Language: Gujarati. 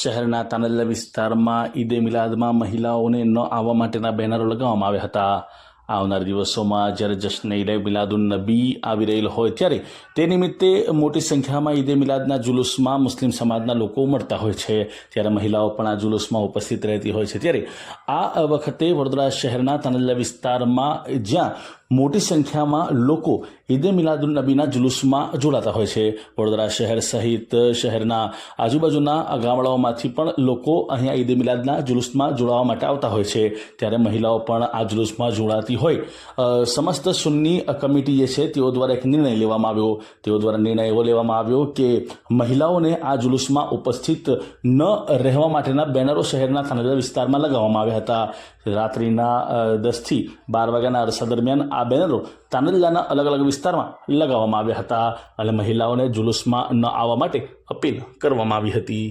શહેરના તાનલ્લા વિસ્તારમાં ઈદે મિલાદમાં મહિલાઓને ન આવવા માટેના બેનરો લગાવવામાં આવ્યા હતા. આવનાર દિવસોમાં જ્યારે જશ્ન ઈદે મિલાદુન નબી આવી રહેલ હોય ત્યારે તે નિમિત્તે મોટી સંખ્યામાં ઈદે મિલાદના જુલુસમાં મુસ્લિમ સમાજના લોકો મળતા હોય છે. ત્યારે મહિલાઓ પણ આ જુલુસમાં ઉપસ્થિત રહેતી હોય છે. ત્યારે આ વખતે વડોદરા શહેરના તાનલ્લા વિસ્તારમાં જ્યાં મોટી સંખ્યામાં લોકો ઈદે મિલાદુન નબીના જુલુસમાં જોડાતા હોય છે. વડોદરા શહેર સહિત શહેરના આજુબાજુના ગામડાઓમાંથી પણ લોકો અહીંયા ઈદે મિલાદના જુલુસમાં જોડાવા માટે આવતા હોય છે. ત્યારે મહિલાઓ પણ આ જુલુસમાં જોડાતી હોય. સમસ્ત સુન્ની કમિટી જે છે તેઓ દ્વારા એક નિર્ણય લેવામાં આવ્યો. તેઓ દ્વારા નિર્ણય એવો લેવામાં આવ્યો કે મહિલાઓને આ જુલુસમાં ઉપસ્થિત ન રહેવા માટેના બેનરો શહેરના થાનેદાર વિસ્તારમાં લગાવવામાં આવ્યા હતા. રાત્રિના દસથી બાર વાગ્યાના અરસા દરમિયાન આ બેનરો તાનલ્લાના અલગ અલગ વિસ્તારમાં લગાવવામાં આવ્યા હતા. અને મહિલાઓને જુલુસમાં ન આવવા માટે અપીલ કરવામાં આવી હતી.